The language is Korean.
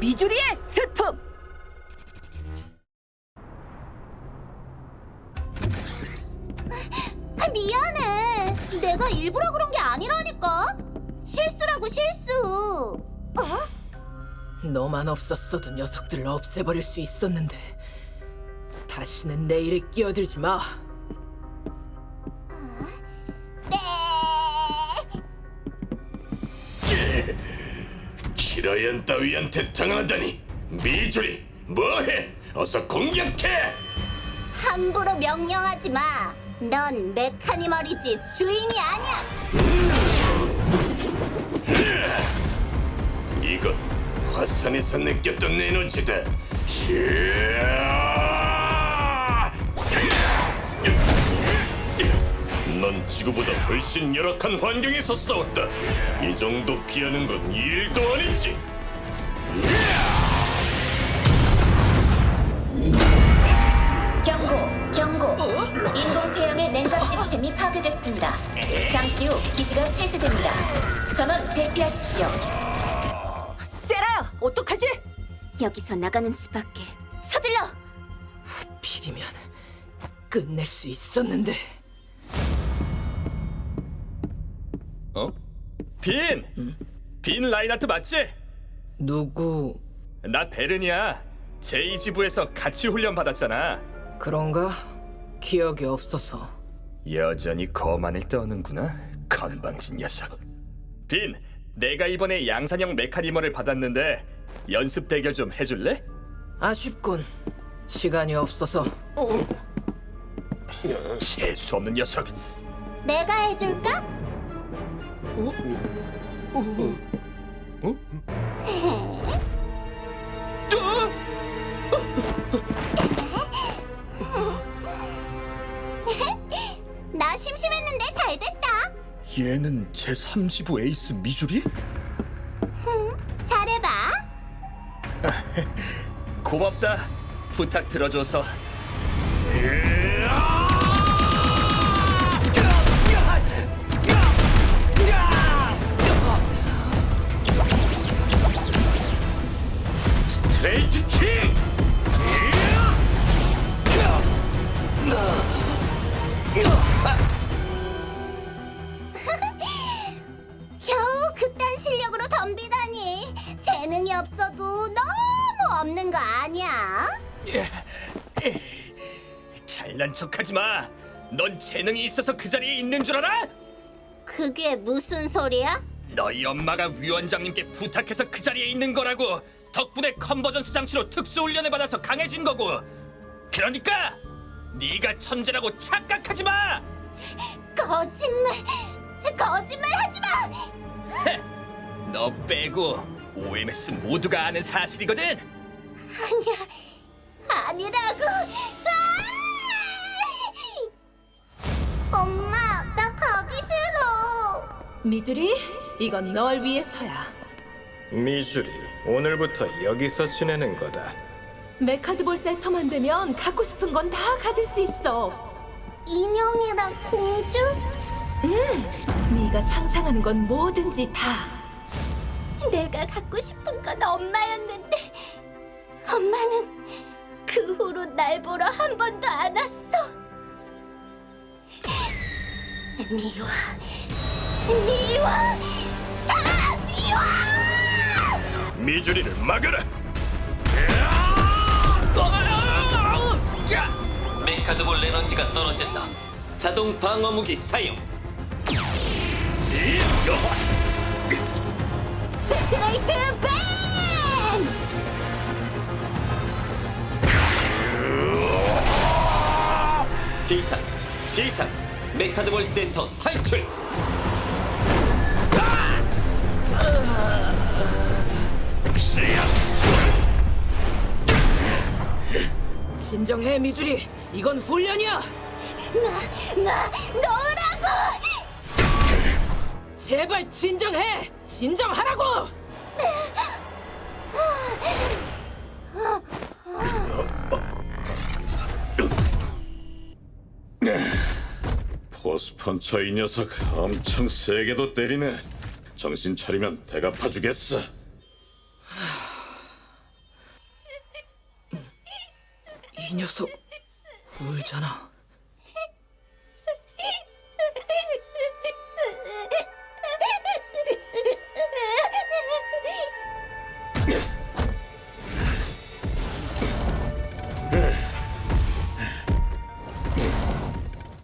미주리의 슬픔. 아, 미안해. 내가 일부러 그런 게 아니라니까. 실수라고 실수. 어? 너만 없었어도 녀석들을 없애버릴 수 있었는데 다시는 내 일에 끼어들지 마. 네. 키라얀 따위한테 당하다니. 미주리 뭐해? 어서 공격해! 함부로 명령하지 마. 넌 메카니멀이지 주인이 아니야. 이건 화산에서 느꼈던 에너지다. 히 지구보다 훨씬 열악한 환경에서 싸웠다 이 정도 피하는 건 일도 아니지 경고, 경고. 인공 태양의 냉각 시스템이 파괴됐습니다. 잠시 후 기지가 폐쇄됩니다. 전원 대피하십시오. 세라야, 어떡하지? 여기서 나가는 수밖에. 서둘러. 필이면 끝낼 수 있었는데. 빈! 빈 라인하트 맞지? 누구 나 베른이야. 제2지부에서 같이 훈련 받았잖아. 그런가? 기억이 없어서. 여전히 거만을 떠는구나. 건방진 녀석. 빈, 내가 이번에 양산형 메카니멀을 받았는데 연습 대결 좀 해줄래? 아쉽군. 시간이 없어서. 재수 없는 녀석. 내가 해줄까? 나 심심했는데 잘 됐다. 얘는 제 3지부 에이스 미주리? 잘해봐. 고맙다. 부탁 들어줘서. 스트레이트 킥! 겨우 그딴 실력으로 덤비다니. 재능이 없어도 너무 없는 거 아니야? 잘난 척하지 마. 넌 재능이 있어서 그 자리에 있는 줄 알아? 그게 무슨 소리야? 너희 엄마가 위원장님께 부탁해서 그 자리에 있는 거라고. 덕분에 컨버전스 장치로 특수 훈련을 받아서 강해진 거고. 그러니까 네가 천재라고 착각하지 마. 거짓말. 거짓말 하지 마. 너 빼고 OMS 모두가 아는 사실이거든. 아니야. 아니라고. 아! 엄마, 나 가기 싫어. 미주리, 이건 널 위해서야. 미주리, 오늘부터 여기서 지내는 거다. 메카드볼 세터만 되면 갖고 싶은 건 다 가질 수 있어. 인형이랑 공주? 네가 상상하는 건 뭐든지 다. 내가 갖고 싶은 건 엄마였는데 엄마는 그 후로 날 보러 한 번도 안 왔어. 미워, 미워, 다 미워. 미주리를 막아라! 메카드볼 에너지가 떨어진다. 자동 방어 무기 사용. 스트레이트 뱅! 비상, 비상. 메카드볼 센터 탈출. 진정해 미주리. 이건 훈련이야. 나, 나, 너라고! 제발 진정해. 진정하라고. 포스펀처 이 녀석 엄청 세게도 때리네 정신 차리면 대갚아주겠어 이 녀석 울잖아.